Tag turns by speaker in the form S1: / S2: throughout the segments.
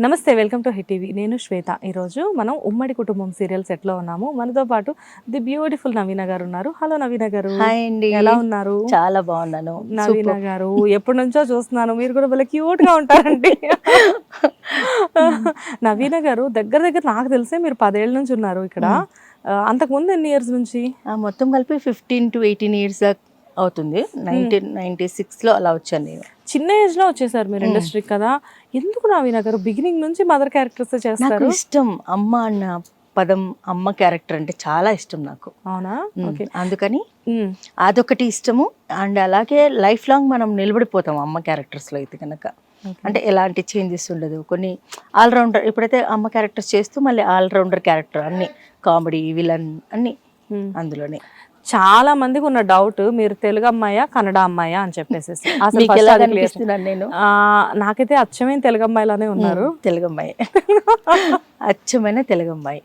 S1: నమస్తే welcome to hit TV. నేను శ్వేత. ఈరోజు మనం ఉమ్మడి కుటుంబం సీరియల్ సెట్లో ఉన్నాము. మనతో పాటు ది బ్యూటిఫుల్ నవీన గారు ఉన్నారు. హలో నవీన గారు. ఎలా ఉన్నారు?
S2: చాలా బాగున్నాను.
S1: నవీన. గారు ఎప్పటి నుంచో చూస్తున్నాను. మీరు కూడా భలే క్యూట్గా ఉంటారండి. నవీన గారు దగ్గర దగ్గర నాకు తెలిసే మీరు పదేళ్ళ నుంచి ఉన్నారు ఇక్కడ. ఆ, అంతకుముందు ఎన్ని ఇయర్స్ నుంచి?
S2: ఆ, మొత్తం కలిపి ఫిఫ్టీన్ టు ఎయిటీన్ ఇయర్స్ అవుతుంది. నైన్టీన్ నైన్టీ సిక్స్లో అలా వచ్చాను నేను.
S1: చిన్న ఏజ్లో వచ్చేసారు మీరు ఇండస్ట్రీకి కదా. ఎందుకు నవీన గారు బిగినింగ్ నుంచి మదర్ క్యారెక్టర్స్ చేస్తారు?
S2: ఇష్టం అమ్మ అన్న పదం అమ్మ క్యారెక్టర్ అంటే చాలా ఇష్టం నాకు.
S1: అవునా?
S2: అందుకని అదొకటి ఇష్టము. అండ్ అలాగే లైఫ్ లాంగ్ మనం నిలబడిపోతాం అమ్మ క్యారెక్టర్స్లో అయితే కనుక అంటే ఎలాంటి చేంజెస్ ఉండదు. కొన్ని ఆల్రౌండర్ ఇప్పుడైతే అమ్మ క్యారెక్టర్స్ చేస్తూ మళ్ళీ ఆల్రౌండర్ క్యారెక్టర్ అన్ని కామెడీ విలన్ అన్ని అందులోనే.
S1: చాలా మందికి ఉన్న డౌట్ మీరు తెలుగు అమ్మాయా కన్నడ అమ్మాయా అని చెప్పేసి
S2: నేను?
S1: ఆ, నాకైతే అచ్చమైన తెలుగు అమ్మాయిలానే ఉన్నారు.
S2: తెలుగు అమ్మాయి. అచ్చమైన తెలుగు అమ్మాయి.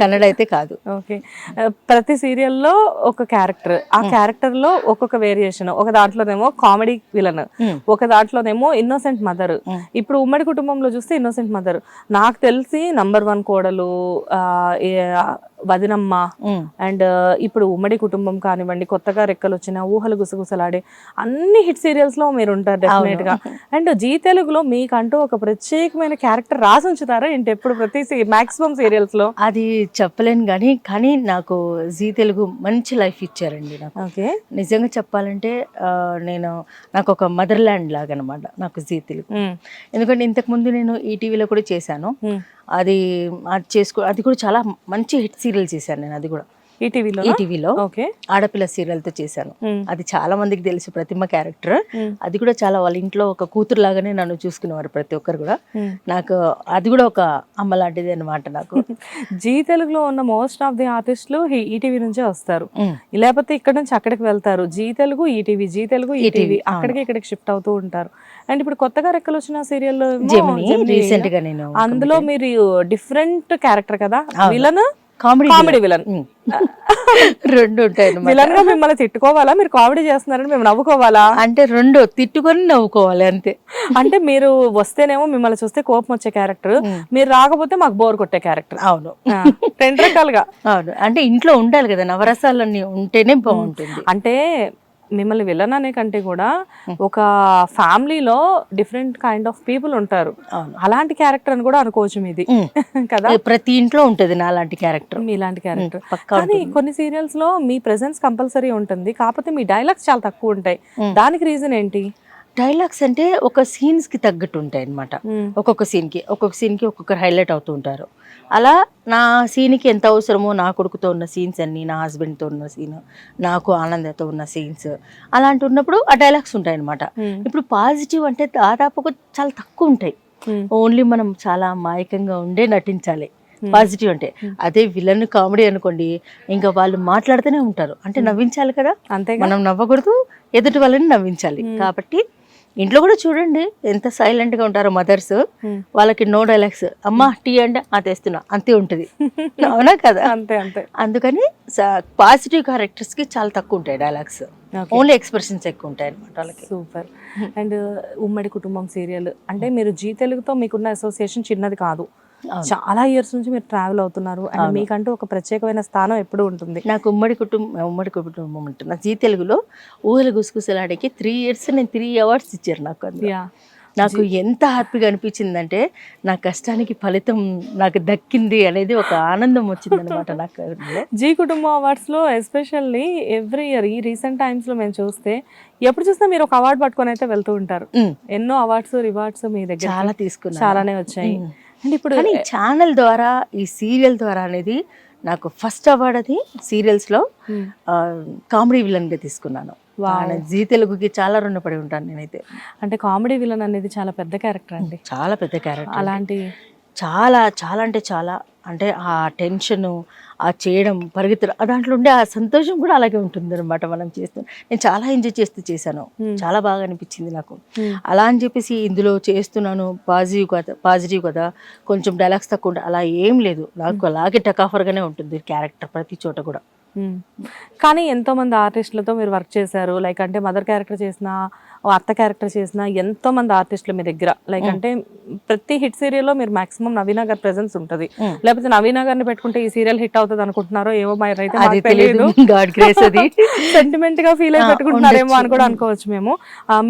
S2: కన్నడ అయితే కాదు.
S1: ఓకే ఆ, ప్రతి సీరియల్లో ఒక క్యారెక్టర్ ఆ క్యారెక్టర్లో ఒక్కొక్క వేరియేషన్ ఒక దాంట్లోనేమో కామెడీ విలన్
S2: Hmm.
S1: ఒక దాంట్లోనేమో ఇన్నోసెంట్ మదర్
S2: Hmm.
S1: ఇప్పుడు ఉమ్మడి కుటుంబంలో చూస్తే ఇన్నోసెంట్ మదర్ నాకు తెలిసి నంబర్ వన్ కోడలు వదినమ్మ. అండ్ ఇప్పుడు ఉమ్మడి కుటుంబం కానివ్వండి కొత్తగా రెక్కలు వచ్చిన ఊహలు గుసగుసలాడే అన్ని హిట్ సీరియల్స్లో మీరు ఉంటారు డెఫినెట్గా. అండ్ జీ తెలుగులో మీకంటూ ఒక ప్రత్యేకమైన క్యారెక్టర్ రాసి ఉంచుతారా ఏంటి ఎప్పుడు ప్రతి మాక్సిమం సీరియల్స్లో?
S2: అది చెప్పలేను కానీ కానీ నాకు జీ తెలుగు మంచి లైఫ్ ఇచ్చారండి నాకు.
S1: ఓకే.
S2: నిజంగా చెప్పాలంటే నేను నాకు ఒక మదర్ ల్యాండ్ లాగా అనమాట నాకు జీ తెలుగు. ఎందుకంటే ఇంతకు ముందు నేను ఈటీవీలో కూడా చేశాను. అది అది చేసుకో అది కూడా చాలా మంచి హిట్ సీరియల్ చేశాను నేను అది కూడా.
S1: ఈటీవీలో
S2: ఈటీవీలో
S1: ఓకే.
S2: ఆడపిల్ల సీరియల్తో చేశాను. అది చాలా మందికి తెలుసు ప్రతిమ క్యారెక్టర్. అది కూడా చాలా వాళ్ళ ఇంట్లో ఒక కూతురు లాగానే నన్ను చూసుకునేవారు ప్రతి ఒక్కరు కూడా. నాకు అది కూడా ఒక అమ్మ లాంటిది అనమాట నాకు.
S1: జీ తెలుగులో ఉన్న మోస్ట్ ఆఫ్ ది ఆర్టిస్టులు ఈటీవీ నుంచే వస్తారు. లేకపోతే ఇక్కడ నుంచి అక్కడికి వెళ్తారు. Zee Telugu ETV Zee Telugu ETV అక్కడికి ఇక్కడికి షిఫ్ట్ అవుతూ ఉంటారు. అండ్ ఇప్పుడు కొత్తగా రెక్కలు వచ్చిన సీరియల్
S2: రీసెంట్గా నేను
S1: అందులో మీరు డిఫరెంట్ క్యారెక్టర్ కదా? Villain
S2: comedy
S1: comedy villain.
S2: రెండు ఉంటాయి
S1: విలన్గా మిమ్మల్ని తిట్టుకోవాలా? మీరు కామెడీ చేస్తున్నారని మేము నవ్వుకోవాలా?
S2: అంటే రెండు తిట్టుకొని నవ్వుకోవాలి అంతే.
S1: అంటే మీరు వస్తేనేమో మిమ్మల్ని చూస్తే కోపం వచ్చే క్యారెక్టర్ మీరు రాకపోతే మాకు బోర్ కొట్టే క్యారెక్టర్.
S2: అవును.
S1: రెండు రకాలుగా.
S2: అవును. అంటే ఇంట్లో ఉండాలి కదా నవరసాలన్నీ ఉంటేనే బాగుంటుంది.
S1: అంటే మిమ్మల్ని విలన్ అనే కంటే కూడా ఒక ఫ్యామిలీలో డిఫరెంట్ కైండ్ ఆఫ్ పీపుల్ ఉంటారు. అలాంటి క్యారెక్టర్ అని కూడా అనుకోవచ్చు మీది. కదా?
S2: ప్రతి ఇంట్లో ఉంటది నాలాంటి క్యారెక్టర్.
S1: మీలాంటి క్యారెక్టర్. కానీ కొన్ని సీరియల్స్లో మీ ప్రెసెన్స్ కంపల్సరీ ఉంటుంది. కాకపోతే మీ డైలాగ్స్ చాలా తక్కువ ఉంటాయి. దానికి రీజన్ ఏంటి?
S2: డైలాగ్స్ అంటే ఒక సీన్స్కి తగ్గట్టు ఉంటాయి అనమాట ఒక్కొక్క scene కి ఒక్కొక్క scene కి ఒక్కొక్కరు హైలైట్ అవుతూ ఉంటారు అలా నా scene కి ఎంత అవసరమో నా కొడుకుతో ఉన్న సీన్స్ అన్ని నా husband తో ఉన్న సీన్ నాకు ఆనందతో ఉన్న సీన్స్ అలాంటి ఉన్నప్పుడు ఆ డైలాగ్స్ ఉంటాయి అనమాట ఇప్పుడు పాజిటివ్ అంటే దాదాపుగా చాలా తక్కువ ఉంటాయి. ఓన్లీ మనం చాలా మాయకంగా ఉండే నటించాలి. పాజిటివ్ అంటే అదే విలన్ కామెడీ అనుకోండి ఇంకా వాళ్ళు మాట్లాడుతూనే ఉంటారు. అంటే నవ్వించాలి కదా?
S1: అంతేగా.
S2: మనం నవ్వకూడదు ఎదుటి వాళ్ళని నవ్వించాలి. కాబట్టి ఇంట్లో కూడా చూడండి ఎంత సైలెంట్గా ఉంటారో మదర్స్
S1: Hmm.
S2: వాళ్ళకి నో డైలాగ్స్ అమ్మా టీ అంటే ఆ తెస్తున్నా. అంతే ఉంటుంది. అవునా కదా?
S1: అంతే అంతే.
S2: అందుకని పాజిటివ్ క్యారెక్టర్స్కి చాలా తక్కువ ఉంటాయి డైలాగ్స్. ఓన్లీ ఎక్స్ప్రెషన్స్ ఎక్కువ ఉంటాయి అనమాట వాళ్ళకి.
S1: సూపర్ అండ్ ఉమ్మడి కుటుంబం సీరియల్ అంటే మీరు జీ తెలుగుతో మీకున్న అసోసియేషన్ చిన్నది కాదు. చాలా ఇయర్స్ నుంచి మీరు ట్రావెల్ అవుతున్నారు అండ్ మీకంటూ ఒక ప్రత్యేకమైన స్థానం ఎప్పుడు ఉంటుంది?
S2: నాకు ఉమ్మడి కుటుంబం ఉమ్మడి కుటుంబం ఉంటున్నా జీ తెలుగులో ఊహల గుసగుసలాడికి త్రీ ఇయర్స్ నేను త్రీ అవార్డ్స్ ఇచ్చారు నాకు అందులో. నాకు ఎంత హ్యాపీగా అనిపించిందంటే నా కష్టానికి ఫలితం నాకు దక్కింది అనేది ఒక ఆనందం వచ్చింది అనమాట నాకు.
S1: జీ కుటుంబం అవార్డ్స్లో ఎస్పెషల్లీ ఎవ్రీ ఇయర్ ఈ రీసెంట్ టైమ్స్లో మేము చూస్తే ఎప్పుడు చూసినా మీరు ఒక అవార్డు పట్టుకొని అయితే వెళ్తూ ఉంటారు. ఎన్నో అవార్డ్స్ రివార్డ్స్ మీ దగ్గర
S2: చాలా తీసుకున్నాను.
S1: చాలానే వచ్చాయి. అండ్ ఇప్పుడు
S2: కానీ ఛానల్ ద్వారా ఈ సీరియల్ ద్వారా అనేది నాకు ఫస్ట్ అవార్డ్ అది సీరియల్స్లో
S1: Hmm.
S2: కామెడీ విలన్గా తీసుకున్నాను జీ తెలుగుకి చాలా రుణపడి ఉంటాను నేనైతే.
S1: అంటే కామెడీ విలన్ అనేది చాలా పెద్ద క్యారెక్టర్ అండి.
S2: చాలా పెద్ద క్యారెక్టర్.
S1: అలాంటి
S2: చాలా చాలా అంటే చాలా. అంటే ఆ టెన్షన్ ఆ చేయడం పరిగెత్తడం ఆ దాంట్లో ఉండే ఆ సంతోషం కూడా అలాగే ఉంటుంది అనమాట మనం చేస్తూ. నేను చాలా ఎంజాయ్ చేస్తూ చేశాను. చాలా బాగా అనిపించింది నాకు. అలా అని చెప్పేసి ఇందులో చేస్తున్నాను. పాజిటివ్ కదా పాజిటివ్ కదా కొంచెం డైలాగ్స్ తక్కువ అలా ఏం లేదు. నాకు అలాగే టకాఫర్గానే ఉంటుంది క్యారెక్టర్ ప్రతి చోట కూడా.
S1: కానీ ఎంతో మంది ఆర్టిస్టులతో మీరు వర్క్ చేశారు. లైక్ అంటే మదర్ క్యారెక్టర్ చేసిన ఓ అత్త క్యారెక్టర్ చేసిన ఎంతో మంది ఆర్టిస్టులు మీ దగ్గర? లైక్ అంటే ప్రతి హిట్ సీరియల్లో మీరు మాక్సిమం నవీన గారి ప్రెసెన్స్ ఉంటుంది. లేకపోతే నవీన గారిని పెట్టుకుంటే ఈ సీరియల్ హిట్ అవుతుంది అనుకుంటున్నారో ఏమో అయితే
S2: తెలియదు
S1: సెంటిమెంట్ గా ఫీల్ అయి పెట్టుకుంటున్నారేమో అని కూడా. అనుకోవచ్చు మేము.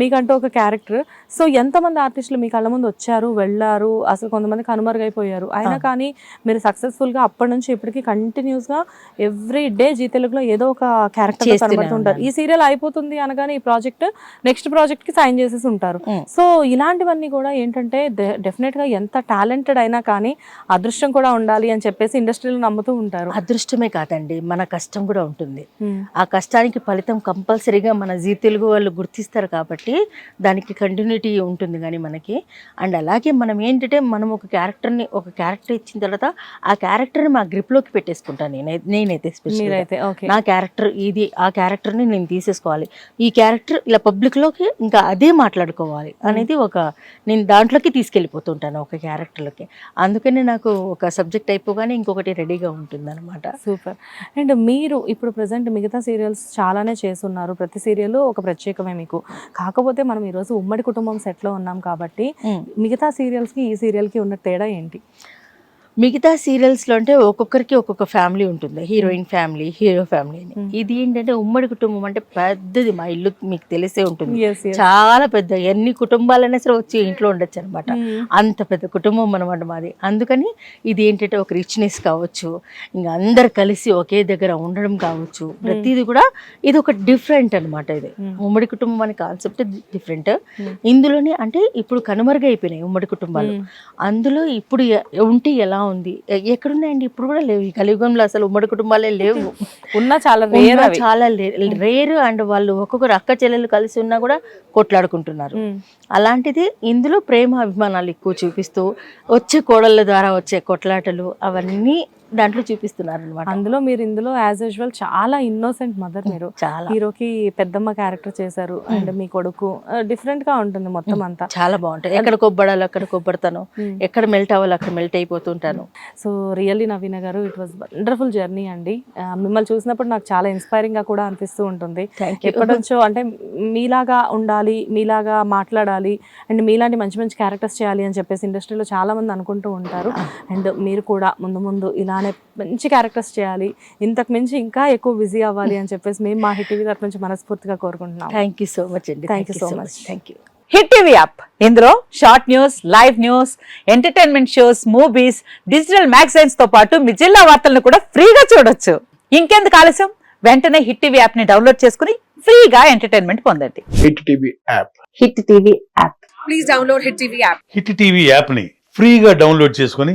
S1: మీకంటూ ఒక క్యారెక్టర్ సో ఎంతమంది ఆర్టిస్టులు మీ కళ్ళ ముందు వచ్చారు వెళ్ళారు అసలు కొంతమంది కనుమరుగైపోయారు. అయినా కానీ మీరు సక్సెస్ఫుల్గా అప్పటి నుంచి ఇప్పటికి కంటిన్యూస్గా ఎవ్రీ డే జీ తెలుగులో ఏదో ఒక క్యారెక్టర్ కనబడుతుంటారు. ఈ సీరియల్ అయిపోతుంది అనగానే ఈ ప్రాజెక్ట్ నెక్స్ట్ ప్రాజెక్ట్ కి సైన్ చేసేసి ఉంటారు. సో ఇలాంటివన్నీ కూడా ఏంటంటే డెఫినెట్గా ఎంత టాలెంటెడ్ అయినా కానీ అదృష్టం కూడా ఉండాలి అని చెప్పేసి ఇండస్ట్రీలో నమ్ముతూ ఉంటారు.
S2: అదృష్టమే కాదండి. మన కష్టం కూడా ఉంటుంది. ఆ కష్టానికి ఫలితం కంపల్సరీగా మన జీ తెలుగు వాళ్ళు గుర్తిస్తారు కాబట్టి దానికి కంటిన్యూటీ ఉంటుంది కానీ మనకి. అండ్ అలాగే మనం ఏంటంటే మనం ఒక క్యారెక్టర్ని ఒక క్యారెక్టర్ ఇచ్చిన తర్వాత ఆ క్యారెక్టర్ని మా గ్రిప్లోకి పెట్టేసుకుంటాను నేనైతే నేనైతే స్పెషల్ నా క్యారెక్టర్ ఇది ఆ క్యారెక్టర్ని నేను తీసేసుకోవాలి. ఈ క్యారెక్టర్ ఇలా పబ్లిక్లోకి ఇంకా అదే మాట్లాడుకోవాలి అనేది ఒక నేను దాంట్లోకి తీసుకెళ్ళిపోతుంటాను ఒక క్యారెక్టర్లోకి. అందుకని నాకు ఒక సబ్జెక్ట్ అయిపోగానే ఇంకొకటి రెడీగా ఉంటుంది అనమాట
S1: సూపర్. అండ్ మీరు ఇప్పుడు ప్రజెంట్ మిగతా సీరియల్స్ చాలానే చేస్తున్నారు. ప్రతి సీరియల్ ఒక ప్రత్యేకమే మీకు. కాకపోతే మనం ఈరోజు ఉమ్మడి కుటుంబం సెట్లో ఉన్నాం కాబట్టి మిగతా సీరియల్స్కి ఈ సీరియల్కి ఉన్న తేడా ఏంటి?
S2: మిగతా సీరియల్స్లో అంటే ఒక్కొక్కరికి ఒక్కొక్క ఫ్యామిలీ ఉంటుంది. హీరోయిన్ ఫ్యామిలీ హీరో ఫ్యామిలీ అని. ఇది ఏంటంటే ఉమ్మడి కుటుంబం అంటే పెద్దది మా ఇల్లు మీకు తెలిసే ఉంటుంది. చాలా పెద్ద ఎన్ని కుటుంబాలైనా సరే వచ్చి ఇంట్లో ఉండొచ్చు అనమాట అంత పెద్ద కుటుంబం అనమాట మాది. అందుకని ఇది ఏంటంటే ఒక రిచ్నెస్ కావచ్చు ఇంకా అందరు కలిసి ఒకే దగ్గర ఉండడం కావచ్చు ప్రతిదీ కూడా ఇది ఒక డిఫరెంట్ అన్నమాట ఇది. ఉమ్మడి కుటుంబం అనే కాన్సెప్ట్ డిఫరెంట్ ఇందులోనే అంటే ఇప్పుడు కనుమరుగైపోయినాయి ఉమ్మడి కుటుంబాలు. అందులో ఇప్పుడు ఉంటే ఎలా ఉంది ఎక్కడున్నాయండి? ఇప్పుడు కూడా లేవు. ఈ కలియుగంలో అసలు ఉమ్మడి కుటుంబాలే లేవు.
S1: ఉన్న చాలా రేర్
S2: చాలా రేర్ అండ్ వాళ్ళు ఒక్కొక్కరు అక్క చెల్లెలు కలిసి ఉన్నా కూడా కొట్లాడుకుంటున్నారు. అలాంటిది ఇందులో ప్రేమ అభిమానాలు ఎక్కువ చూపిస్తూ వచ్చే కోడళ్ళ ద్వారా వచ్చే కొట్లాటలు అవన్నీ దాంట్లో చూపిస్తున్నారు అనమాట
S1: అందులో మీరు ఇందులో యాజ్ యూజువల్ చాలా ఇన్నోసెంట్ మదర్ మీరు.
S2: చాలా.
S1: హీరోకి పెద్దమ్మ క్యారెక్టర్ చేశారు అండ్ మీ కొడుకు. డిఫరెంట్గా ఉంటుంది మొత్తం అంతా.
S2: చాలా బాగుంటాయి ఎక్కడ కొబ్బడాలి అక్కడ కొబ్బడతాను. ఎక్కడ మెల్ట్ అవ్వాలి అక్కడ మెల్ట్ అయిపోతుంటాను.
S1: సో రియల్లీ నవీన గారు ఇట్ వాజ్ వండర్ఫుల్ జర్నీ అండి. మిమ్మల్ని చూసినప్పుడు నాకు చాలా ఇన్స్పైరింగ్గా కూడా అనిపిస్తూ ఉంటుంది. ఎప్పటి నుంచో అంటే మీలాగా ఉండాలి మీలాగా మాట్లాడాలి అండ్ మీలాంటి మంచి మంచి క్యారెక్టర్స్ చేయాలి అని చెప్పేసి ఇండస్ట్రీలో చాలా మంది అనుకుంటూ ఉంటారు. అండ్ మీరు కూడా ముందు ముందు ఇలానే మంచి క్యారెక్టర్స్ చేయాలి. ఇంతకు మించి ఇంకా ఎక్కువ బిజీ అవ్వాలి అని చెప్పేసి మేము మా హిట్ టీవీ తరఫు నుంచి మనస్ఫూర్తిగా కోరుకుంటున్నాం.
S2: థ్యాంక్ యూ సో మచ్ అండి.
S1: Thank you so much.
S2: Thank you
S3: hit TV app ఇందులో short news live news entertainment shows movies digital మ్యాగజైన్స్తో పాటు మీ జిల్లా వార్తలను కూడా ఫ్రీగా చూడొచ్చు. ఇంకెందుకు ఆలస్యం? వెంటనే హిట్ టీవీ యాప్ని డౌన్లోడ్ చేసుకుని ఫ్రీగా ఎంటర్టైన్మెంట్ పొందండి.
S4: Hit TV app
S3: hit TV app
S5: hit TV యాప్ని ఫ్రీగా డౌన్లోడ్ చేసుకొని